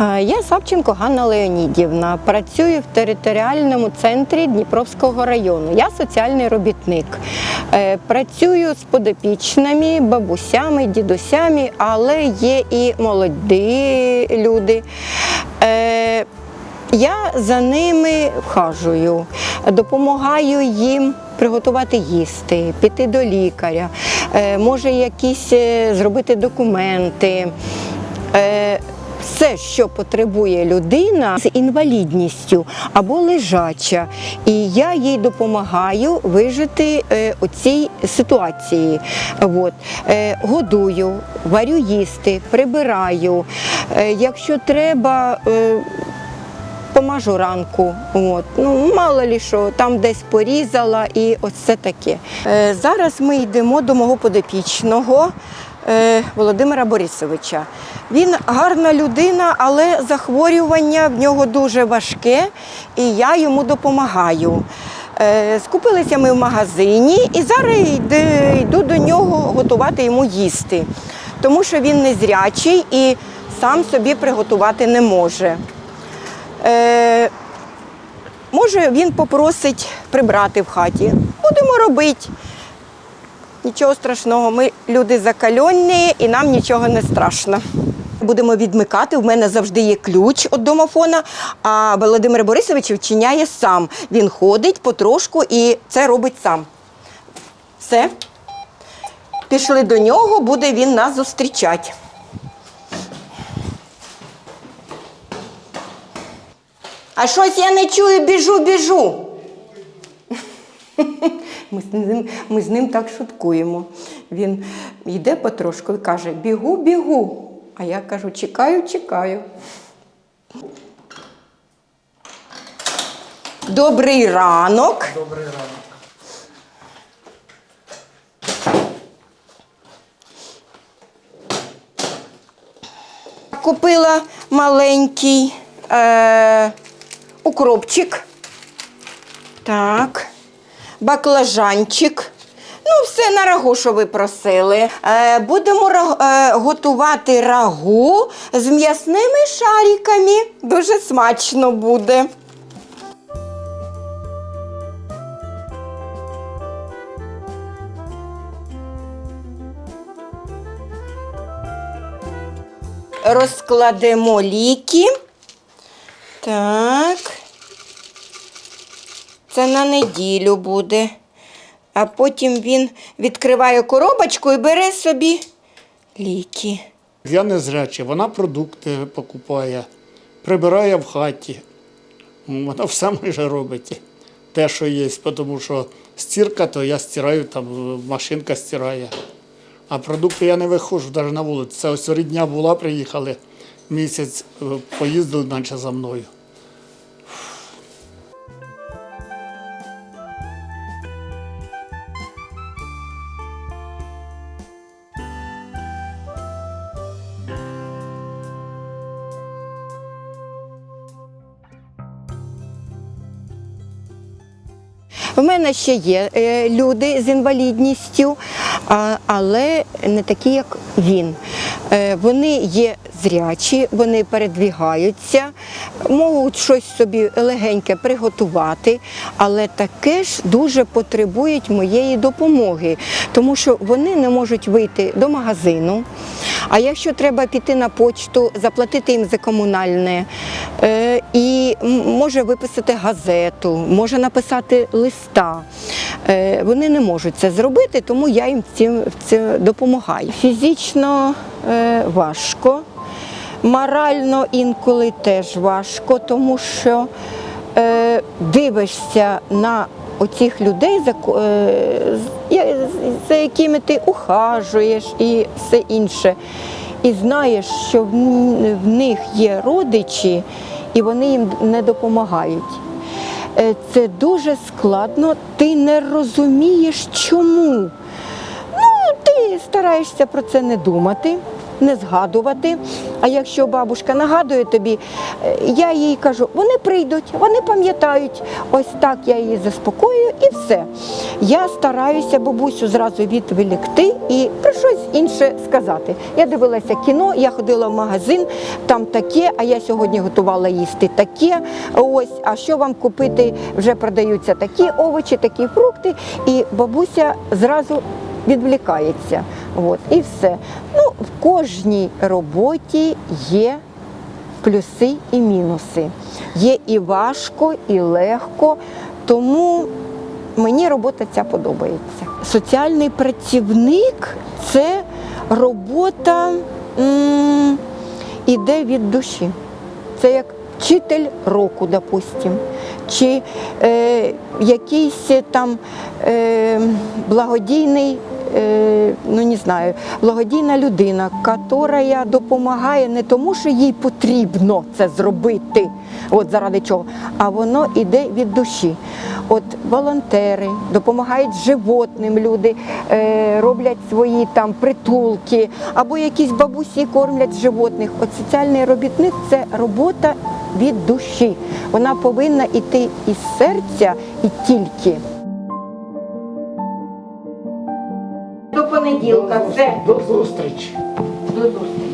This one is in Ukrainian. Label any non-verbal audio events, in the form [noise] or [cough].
Я Савченко Ганна Леонідівна. Працюю в територіальному центрі Дніпровського району. Я соціальний робітник. Е, Працюю з подопічними, бабусями, дідусями, але є і молоді люди. Е, Я за ними вхажую, допомагаю їм приготувати їсти, піти до лікаря, е, може якісь зробити документи. Все, що потребує людина з інвалідністю або лежача, і я їй допомагаю вижити е, у цій ситуації. От. Е, годую, варю їсти, прибираю. Е, якщо треба, помажу ранку. От. Ну, мало лі що, там десь порізала і ось це таке. Е, зараз ми йдемо до мого подопічного. Е, Володимира Борисовича. Він гарна людина, але захворювання в нього дуже важке, і я йому допомагаю. Е, Скупилися ми в магазині і зараз йду до нього готувати йому їсти, тому що він незрячий і сам собі приготувати не може. Е, може, він попросить прибрати в хаті. Будемо робити. Нічого страшного, ми люди закальонні і нам нічого не страшно. Будемо відмикати. У мене завжди є ключ від домофона, а Володимир Борисович вчиняє сам. Він ходить потрошку і це робить сам. Все. Пішли до нього, буде він нас зустрічати. А щось я не чую, біжу, біжу. [laughs] Ми з ним, ми з ним так шуткуємо. Він йде потрошку і каже: бігу, бігу. А я кажу, чекаю, чекаю. Добрий ранок. Добрий ранок. Купила маленький е, укропчик. Так. Баклажанчик. Ну, все на рагу, що ви просили. Е, будемо е, готувати рагу з м'ясними шариками. Дуже смачно буде. Розкладемо ліки. Так. Це на неділю буде. А потім він відкриває коробочку і бере собі ліки. Я незрячий, вона продукти покупає, прибирає в хаті. Вона все майже робить. Те, що є, тому що стірка, то я стираю, там машинка стирає. А продукти я не виходжу навіть на вулицю. Це ось рідня була, приїхали місяць, е, поїздили наче за мною. У мене ще є е, люди з інвалідністю, але не такі, як він. Е, вони є зрячі, вони передвігаються, можуть щось собі легеньке приготувати, але таке ж дуже потребують моєї допомоги, тому що вони не можуть вийти до магазину. А якщо треба піти на почту, заплатити їм за комунальне, е, і може виписати газету, може написати листа. Е, Вони не можуть це зробити, тому я їм цим, це допомагаю. Фізично е, важко, морально інколи теж важко, тому що дивишся на оцих людей, е, за якими ти ухажуєш і все інше. І знаєш, що в, в них є родичі, і вони їм не допомагають. Е, Це дуже складно, ти не розумієш чому. Ну, ти стараєшся про це не думати. Не згадувати. А якщо бабушка нагадує тобі, е, я їй кажу, вони прийдуть, вони пам'ятають. Ось так я її заспокоюю і все. Я стараюся бабусю зразу відволікти і про щось інше сказати. Я дивилася кіно, я ходила в магазин, там таке, а я сьогодні готувала їсти таке. Ось, а що вам купити? Вже продаються такі овочі, такі фрукти. І бабуся зразу відвлікається. От, і все. В кожній роботі є плюси і мінуси. Є і важко, і легко. Тому мені робота ця подобається. Соціальний працівник це робота м, іде від душі. Це як вчитель року, допустим, чи е, якийсь там е, благодійний. е, Ну, не знаю, благодійна людина, яка допомагає не тому, що їй потрібно це зробити, от заради чого, а воно йде від душі. От волонтери допомагають животним люди, е, роблять свої там притулки, або якісь бабусі кормлять животних. От соціальний робітник це робота від душі. Вона повинна йти із серця і тільки. До понеділка. Все. До зустрічі. До зустрічі.